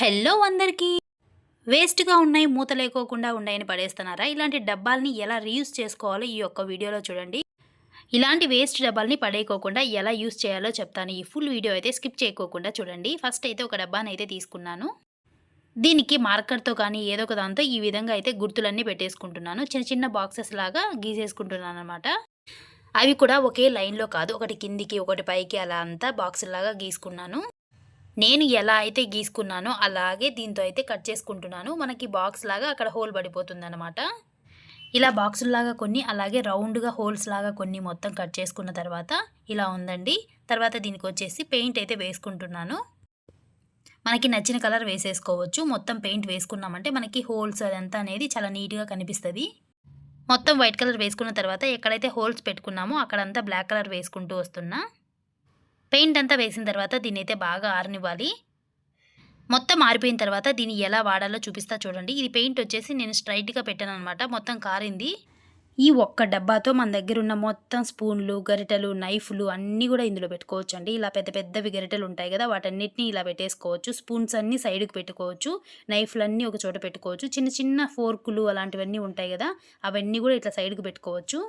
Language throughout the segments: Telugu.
హలో అందరికీ. వేస్ట్గా ఉన్నాయి మూత లేకోకుండా ఉన్నాయని పడేస్తున్నారా? ఇలాంటి డబ్బాల్ని ఎలా రీయూస్ చేసుకోవాలో ఈ యొక్క వీడియోలో చూడండి. ఇలాంటి వేస్ట్ డబ్బాల్ని పడేయకోకుండా ఎలా యూస్ చేయాలో చెప్తాను. ఈ ఫుల్ వీడియో అయితే స్కిప్ చేయకోకుండా చూడండి. ఫస్ట్ అయితే ఒక డబ్బాని అయితే తీసుకున్నాను. దీనికి మార్కర్తో కానీ ఏదో ఒక దాంతో ఈ విధంగా అయితే గుర్తులన్నీ పెట్టేసుకుంటున్నాను. చిన్న చిన్న బాక్సెస్ లాగా గీసేసుకుంటున్నాను అనమాట అవి కూడా ఒకే లైన్లో కాదు ఒకటి కిందికి ఒకటి పైకి అలా అంతా బాక్సులాగా గీసుకున్నాను. నేను ఎలా అయితే గీసుకున్నానో అలాగే దీంతో అయితే కట్ చేసుకుంటున్నాను. మనకి బాక్స్ లాగా అక్కడ హోల్ పడిపోతుంది అనమాట ఇలా బాక్సుల్లాగా కొన్ని అలాగే రౌండ్గా హోల్స్ లాగా కొన్ని మొత్తం కట్ చేసుకున్న తర్వాత ఇలా ఉందండి. తర్వాత దీనికి వచ్చేసి పెయింట్ అయితే వేసుకుంటున్నాను. మనకి నచ్చిన కలర్ వేసేసుకోవచ్చు. మొత్తం పెయింట్ వేసుకున్నామంటే మనకి హోల్స్ అదంతా అనేది చాలా నీట్గా కనిపిస్తుంది. మొత్తం వైట్ కలర్ వేసుకున్న తర్వాత ఎక్కడైతే హోల్స్ పెట్టుకున్నామో అక్కడంతా బ్లాక్ కలర్ వేసుకుంటూ వస్తున్నా. పెయింట్ అంతా వేసిన తర్వాత దీన్ని అయితే బాగా ఆరనివ్వాలి. మొత్తం ఆరిపోయిన తర్వాత దీన్ని ఎలా వాడాలో చూపిస్తా చూడండి. ఇది పెయింట్ వచ్చేసి నేను స్ట్రైట్గా పెట్టాను అనమాట మొత్తం కారింది. ఈ ఒక్క డబ్బాతో మన దగ్గర ఉన్న మొత్తం స్పూన్లు గరిటెలు నైఫ్లు అన్నీ కూడా ఇందులో పెట్టుకోవచ్చు అండి ఇలా పెద్ద పెద్దవి గరిటెలు ఉంటాయి కదా వాటన్నిటిని ఇలా పెట్టేసుకోవచ్చు. స్పూన్స్ అన్నీ సైడ్కి పెట్టుకోవచ్చు. నైఫ్లు అన్నీ ఒక చోట పెట్టుకోవచ్చు. చిన్న చిన్న ఫోర్కులు అలాంటివన్నీ ఉంటాయి కదా అవన్నీ కూడా ఇట్లా సైడ్కి పెట్టుకోవచ్చు.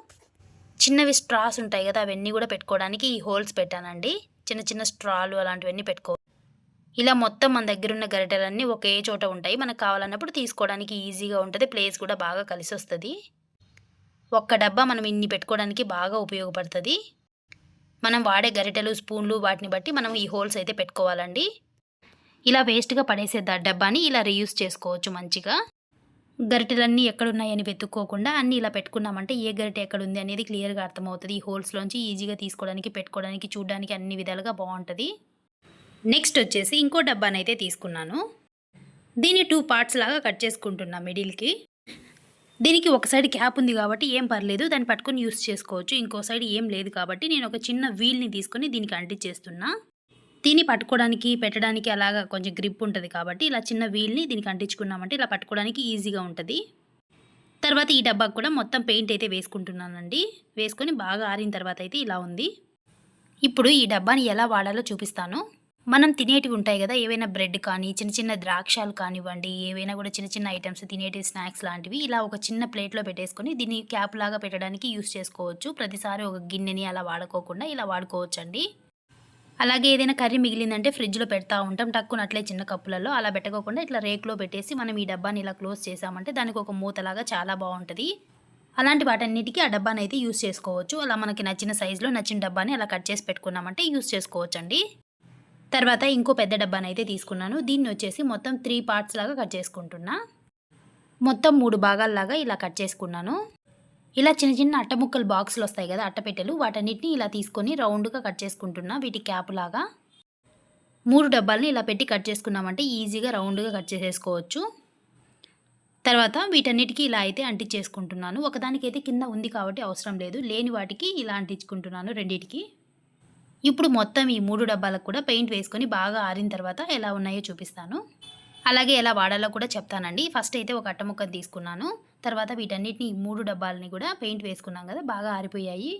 చిన్నవి స్ట్రాస్ ఉంటాయి కదా అవన్నీ కూడా పెట్టుకోవడానికి ఈ హోల్స్ పెట్టానండి. చిన్న చిన్న స్ట్రాలు అలాంటివన్నీ పెట్టుకో. ఇలా మొత్తం మన దగ్గర ఉన్న గరిటెలన్నీ ఒకే చోట ఉంటాయి. మనకు కావాలన్నప్పుడు తీసుకోవడానికి ఈజీగా ఉంటుంది. ప్లేస్ కూడా బాగా కలిసి వస్తుంది ఒక్క డబ్బా మనం ఇన్ని పెట్టుకోవడానికి బాగా ఉపయోగపడుతుంది. మనం వాడే గరిటెలు స్పూన్లు వాటిని బట్టి మనం ఈ హోల్స్ అయితే పెట్టుకోవాలండి. ఇలా వేస్ట్గా పడేసే ఆ డబ్బాని ఇలా రీయూస్ చేసుకోవచ్చు మంచిగా. గరిటెలన్నీ ఎక్కడున్నాయని వెతుక్కోకుండా అన్ని ఇలా పెట్టుకున్నామంటే ఏ గరిటె ఎక్కడ ఉంది అనేది క్లియర్గా అర్థమవుతుంది. ఈ హోల్స్లోంచి ఈజీగా తీసుకోవడానికి పెట్టుకోవడానికి చూడడానికి అన్ని విధాలుగా బాగుంటుంది. నెక్స్ట్ వచ్చేసి ఇంకో డబ్బానైతే తీసుకున్నాను. దీన్ని టూ పార్ట్స్ లాగా కట్ చేసుకుంటున్నా మిడిల్కి. దీనికి ఒక సైడ్ క్యాప్ ఉంది కాబట్టి ఏం పర్లేదు దాన్ని పట్టుకొని యూస్ చేసుకోవచ్చు. ఇంకో సైడ్ ఏం లేదు కాబట్టి నేను ఒక చిన్న వీల్ని తీసుకొని దీనికి అంటించేస్తున్నా. తిని పట్టుకోవడానికి పెట్టడానికి అలాగా కొంచెం గ్రిప్ ఉంటుంది కాబట్టి ఇలా చిన్న వీల్ని దీనికి అంటించుకున్నామంటే ఇలా పట్టుకోవడానికి ఈజీగా ఉంటుంది. తర్వాత ఈ డబ్బాకు కూడా మొత్తం పెయింట్ అయితే వేసుకుంటున్నానండి. వేసుకొని బాగా ఆరిన తర్వాత అయితే ఇలా ఉంది. ఇప్పుడు ఈ డబ్బాని ఎలా వాడాలో చూపిస్తాను. మనం తినేటివి ఉంటాయి కదా ఏవైనా బ్రెడ్ కానీ చిన్న చిన్న ద్రాక్షాలు కానివ్వండి ఏవైనా కూడా చిన్న చిన్న ఐటమ్స్ తినేటివి స్నాక్స్ లాంటివి ఇలా ఒక చిన్న ప్లేట్లో పెట్టేసుకొని దీన్ని క్యాప్ లాగా పెట్టడానికి యూస్ చేసుకోవచ్చు. ప్రతిసారి ఒక గిన్నెని అలా వాడుకోకుండా ఇలా వాడుకోవచ్చండి. అలాగే ఏదైనా కర్రీ మిగిలిందంటే ఫ్రిడ్జ్లో పెడతా ఉంటాం. టక్కున అట్లే చిన్న కప్పులలో అలా పెట్టకోకుండా ఇట్లా రేక్లో పెట్టేసి మనం ఈ డబ్బాని ఇలా క్లోజ్ చేసామంటే దానికి ఒక మూతలాగా చాలా బాగుంటుంది. అలాంటి వాటన్నిటికీ ఆ డబ్బాని అయితే యూస్ చేసుకోవచ్చు. అలా మనకి నచ్చిన సైజులో నచ్చిన డబ్బాని అలా కట్ చేసి పెట్టుకున్నామంటే యూస్ చేసుకోవచ్చండి. తర్వాత ఇంకో పెద్ద డబ్బాని అయితే తీసుకున్నాను. దీన్ని వచ్చేసి మొత్తం త్రీ పార్ట్స్ లాగా కట్ చేసుకుంటున్నా. మొత్తం మూడు భాగాల్లాగా ఇలా కట్ చేసుకున్నాను. ఇలా చిన్న చిన్న అట్టముక్కలు బాక్సులు వస్తాయి కదా అట్టపెట్టెలు. వాటన్నిటిని ఇలా తీసుకొని రౌండ్గా కట్ చేసుకుంటున్నా. వీటి క్యాప్ లాగా మూడు డబ్బాలని ఇలా పెట్టి కట్ చేసుకున్నామంటే ఈజీగా రౌండ్గా కట్ చేసేసుకోవచ్చు. తర్వాత వీటన్నిటికీ ఇలా అయితే అంటించేసుకుంటున్నాను. ఒకదానికైతే కింద ఉంది కాబట్టి అవసరం లేదు. లేని వాటికి ఇలా అంటించుకుంటున్నాను రెండింటికి. ఇప్పుడు మొత్తం ఈ మూడు డబ్బాలకు కూడా పెయింట్ వేసుకొని బాగా ఆరిన తర్వాత ఎలా ఉన్నాయో చూపిస్తాను. అలాగే ఎలా వాడాలో కూడా చెప్తానండి. ఫస్ట్ అయితే ఒక అట్ట ముక్క తీసుకున్నాను. తర్వాత వీటన్నిటిని మూడు డబ్బాలని కూడా పెయింట్ వేసుకున్నాం కదా బాగా ఆరిపోయాయి.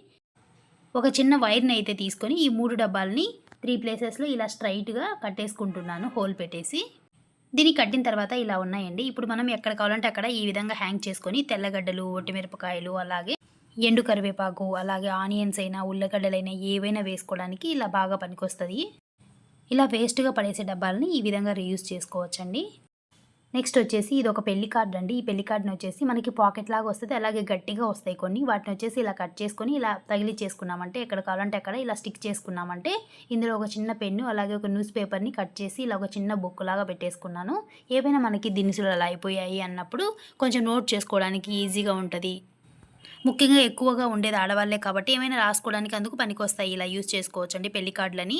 ఒక చిన్న వైర్ని అయితే తీసుకొని ఈ మూడు డబ్బాలని త్రీ ప్లేసెస్లో ఇలా స్ట్రైట్గా కట్టేసుకుంటున్నాను హోల్ పెట్టేసి. దీన్ని కట్టిన తర్వాత ఇలా ఉన్నాయండి. ఇప్పుడు మనం ఎక్కడ కావాలంటే అక్కడ ఈ విధంగా హ్యాంగ్ చేసుకొని తెల్లగడ్డలు ఒట్టిమిరపకాయలు అలాగే ఎండు కరివేపాకు అలాగే ఆనియన్స్ అయినా ఉల్లగడ్డలైనా ఏవైనా వేసుకోవడానికి ఇలా బాగా పనికొస్తుంది. ఇలా వేస్ట్గా పడేసే డబ్బాలని ఈ విధంగా రీయూజ్ చేసుకోవచ్చండి. నెక్స్ట్ వచ్చేసి ఇది ఒక పెళ్ళి కార్డ్ అండి. ఈ పెళ్ళి కార్డ్ని వచ్చేసి మనకి పాకెట్ లాగా వస్తుంది. అలాగే గట్టిగా వస్తాయి కొన్ని. వాటిని వచ్చేసి ఇలా కట్ చేసుకొని ఇలా తగిలి చేసుకున్నామంటే ఎక్కడ కావాలంటే అక్కడ ఇలా స్టిక్ చేసుకున్నామంటే ఇందులో ఒక చిన్న పెన్ను అలాగే ఒక న్యూస్ పేపర్ని కట్ చేసి ఇలా ఒక చిన్న బుక్ లాగా పెట్టేసుకున్నాను. ఏవైనా మనకి దినుసులు అలా అయిపోయాయి అన్నప్పుడు కొంచెం నోట్ చేసుకోవడానికి ఈజీగా ఉంటుంది. ముఖ్యంగా ఎక్కువగా ఉండేది ఆడవాళ్ళే కాబట్టి ఏమైనా రాసుకోవడానికి అందుకు పనికొస్తాయి. ఇలా యూజ్ చేసుకోవచ్చండి పెళ్ళి కార్డులని.